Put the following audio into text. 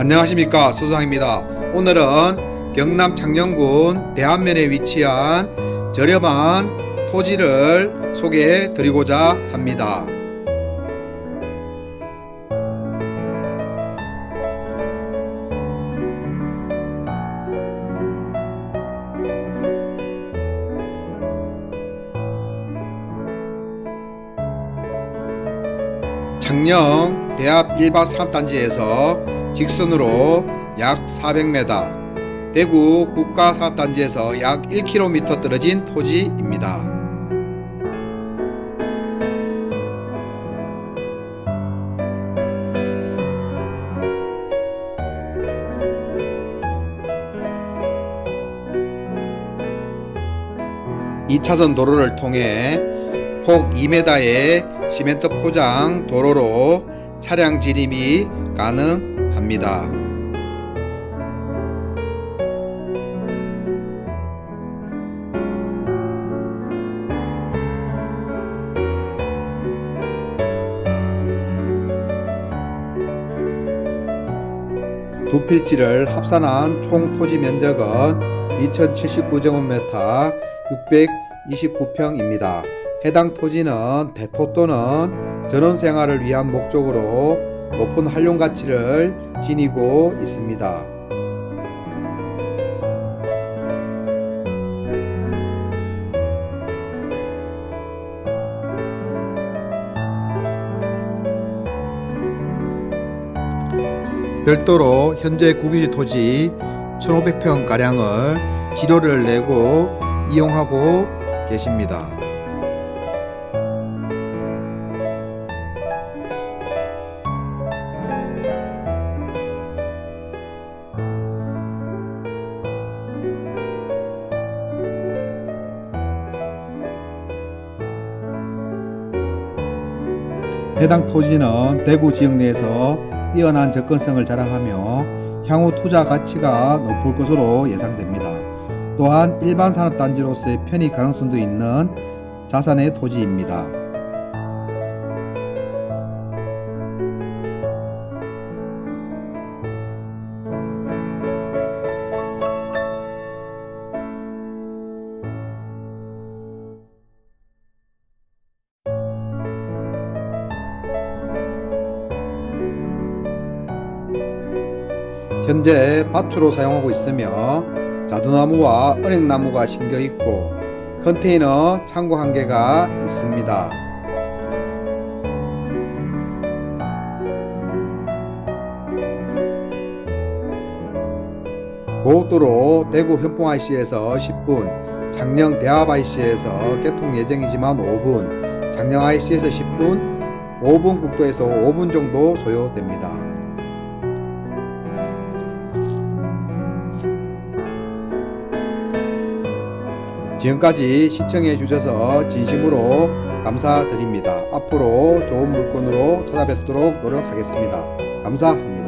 안녕하십니까 소장입니다. 오늘은 경남 창녕군 대안면에 위치한 저렴한 토지를 소개해 드리고자 합니다. 창녕 대합 1박 3단지에서 직선으로 약 400m, 대구 국가산업단지에서 약 1km 떨어진 토지입니다. 이차선 도로를 통해 폭 2m의 시멘트 포장 도로로 차량 진입이 가능합니다. 두 필지를 합산한 총 토지 면적은 2079제곱미터 629평입니다. 해당 토지는 대토 또는 전원 생활을 위한 목적으로 높은 활용 가치를 지니고 있습니다. 별도로 현재 국유지 토지 1,500평 가량을 지료를 내고 이용하고 계십니다. 해당 토지는 대구 지역 내에서 뛰어난 접근성을 자랑하며 향후 투자 가치가 높을 것으로 예상됩니다. 또한 일반 산업단지로서의 편입 가능성도 있는 자산의 토지입니다. 현재 밭으로 사용하고 있으며 자두나무와 은행나무가 심겨 있고 컨테이너 창고 한 개가 있습니다. 고속도로 대구 현봉 IC에서 10분, 장령 대합 IC에서 개통 예정이지만 5분, 장령 IC에서 10분, 5분 국도에서 5분 정도 소요됩니다. 지금까지 시청해 주셔서 진심으로 감사드립니다. 앞으로 좋은 물건으로 찾아뵙도록 노력하겠습니다. 감사합니다.